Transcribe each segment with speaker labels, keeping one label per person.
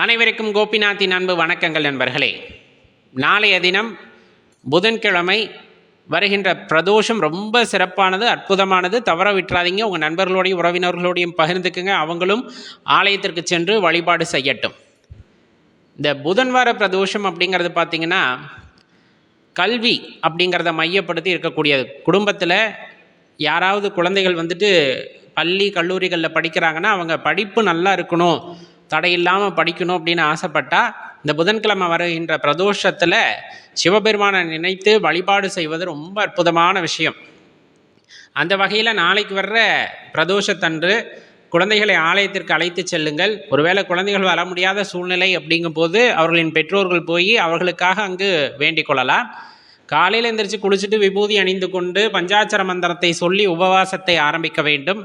Speaker 1: அனைவருக்கும் கோபிநாத்தின் அன்பு வணக்கங்கள் நண்பர்களே. நாளைய தினம் புதன்கிழமை வருகின்ற பிரதோஷம் ரொம்ப சிறப்பானது அற்புதமானது. தவற விட்டுறாதீங்க. உங்கள் நண்பர்களோடையும் உறவினர்களோடையும் பகிர்ந்துக்குங்க. அவங்களும் ஆலயத்திற்கு சென்று வழிபாடு செய்யட்டும். இந்த புதன்வார பிரதோஷம் அப்படிங்கிறது பார்த்திங்கன்னா கல்வி அப்படிங்கிறத மையப்படுத்தி இருக்கக்கூடியது. குடும்பத்தில் யாராவது குழந்தைகள் வந்துட்டு பள்ளி கல்லூரிகளில் படிக்கிறாங்கன்னா அவங்க படிப்பு நல்லா இருக்கணும். தடையில்லாமல் படிக்கணும் அப்படின்னு ஆசைப்பட்டால் இந்த புதன்கிழமை வருகின்ற பிரதோஷத்தில் சிவபெருமானை நினைத்து வழிபாடு செய்வது ரொம்ப அற்புதமான விஷயம். அந்த வகையில் நாளைக்கு வர்ற பிரதோஷத்தன்று குழந்தைகளை ஆலயத்திற்கு அழைத்து செல்லுங்கள். ஒருவேளை குழந்தைகள் வர முடியாத சூழ்நிலை அப்படிங்கும்போது அவர்களின் பெற்றோர்கள் போய் அவர்களுக்காக அங்கு வேண்டிக் கொள்ளலாம். காலையில் எந்திரிச்சு குளிச்சுட்டு விபூதி அணிந்து கொண்டு பஞ்சாட்சர மந்திரத்தை சொல்லி உபவாசத்தை ஆரம்பிக்க வேண்டும்.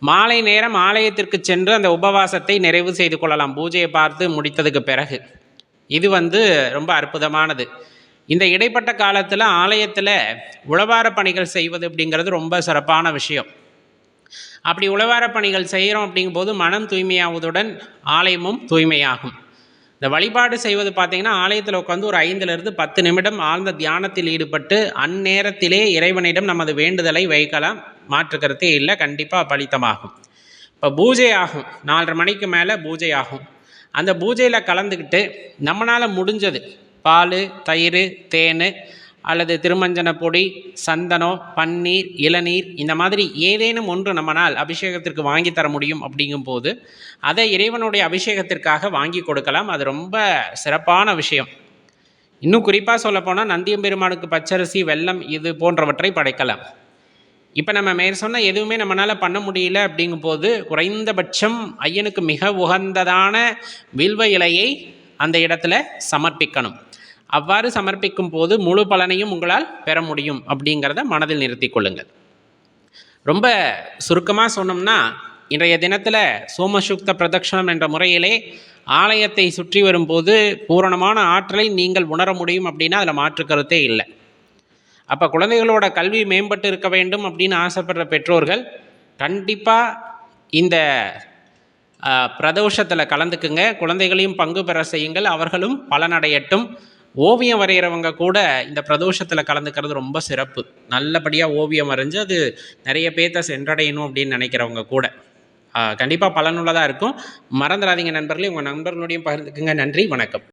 Speaker 1: மாலை நேரம் ஆலயத்திற்கு சென்று அந்த உபவாசத்தை நிறைவு செய்து கொள்ளலாம். பூஜையை பார்த்து முடித்ததுக்கு பிறகு. இது வந்து ரொம்ப அற்புதமானது. இந்த இடைப்பட்ட காலத்தில் ஆலயத்தில் உழவார பணிகள் செய்வது அப்படிங்கிறது ரொம்ப சிறப்பான விஷயம். அப்படி உழவார பணிகள் செய்கிறோம் அப்படிங்கும்போது மனம் தூய்மையாவதுடன் ஆலயமும் தூய்மையாகும். இந்த வழிபாடு செய்வது பார்த்திங்கன்னா ஆலயத்தில் உட்காந்து ஒரு ஐந்துலேருந்து பத்து நிமிடம் ஆழ்ந்த தியானத்தில் ஈடுபட்டு அந்நேரத்திலே இறைவனிடம் நமது வேண்டுதலை வைக்கலாம். மாற்றுக்கருத்தே இல்லை கண்டிப்பாக பலித்தமாகும் இப்போ பூஜை ஆகும் நாலரை மணிக்கு மேலே பூஜை ஆகும் அந்த பூஜையில் கலந்துக்கிட்டு நம்மளால் முடிஞ்சது பால் தயிர் தேன் அல்லது திருமஞ்சன பொடி சந்தனம் பன்னீர் இளநீர் இந்த மாதிரி ஏதேனும் ஒன்று நம்மனால் அபிஷேகத்திற்கு வாங்கி தர முடியும் அப்படிங்கும்போது அதை இறைவனுடைய அபிஷேகத்திற்காக வாங்கி கொடுக்கலாம். அது ரொம்ப சிறப்பான விஷயம். இன்னும் குறிப்பாக சொல்லப்போனால் நந்தியம்பெருமானுக்கு பச்சரிசி வெள்ளம் இது போன்றவற்றை படைக்கலாம். இப்போ நம்ம மேற் சொன்ன எதுவுமே நம்மளால் பண்ண முடியல அப்படிங்கும்போது குறைந்தபட்சம் ஐயனுக்கு மிக உகந்ததான வில்வ இலையை அந்த இடத்துல சமர்ப்பிக்கணும். அவ்வாறு சமர்ப்பிக்கும் போது முழு பலனையும் உங்களால் பெற முடியும் அப்படிங்கிறத மனதில் நிறுத்தி கொள்ளுங்கள். ரொம்ப சுருக்கமாக சொன்னோம்னா இன்றைய தினத்தில் சோமசுக்த பிரதட்சணம் என்ற முறையிலே ஆலயத்தை சுற்றி வரும்போது பூரணமான ஆற்றலை நீங்கள் உணர முடியும் அப்படின்னா அதில் மாற்று கருத்தே இல்லை. அப்போ குழந்தைகளோட கல்வி மேம்பட்டு இருக்க வேண்டும் அப்படின்னு ஆசைப்படுற பெற்றோர்கள் கண்டிப்பாக இந்த பிரதோஷத்தில் கலந்துக்குங்க. குழந்தைகளையும் பங்கு பெற செய்யுங்கள். அவர்களும் பலனடையட்டும். ஓவியம் வரைகிறவங்க கூட இந்த பிரதோஷத்தில் கலந்துக்கிறது ரொம்ப சிறப்பு. நல்லபடியாக ஓவியம் வரைஞ்சு அது நிறைய பேர்த்த சென்றடையணும் அப்படின்னு நினைக்கிறவங்க கூட. கண்டிப்பாக பலனுள்ளதாக இருக்கும். மறந்துடாதீங்க நண்பர்களே. உங்கள் நண்பர்களுடையும் பகிர்ந்துக்குங்க. நன்றி. வணக்கம்.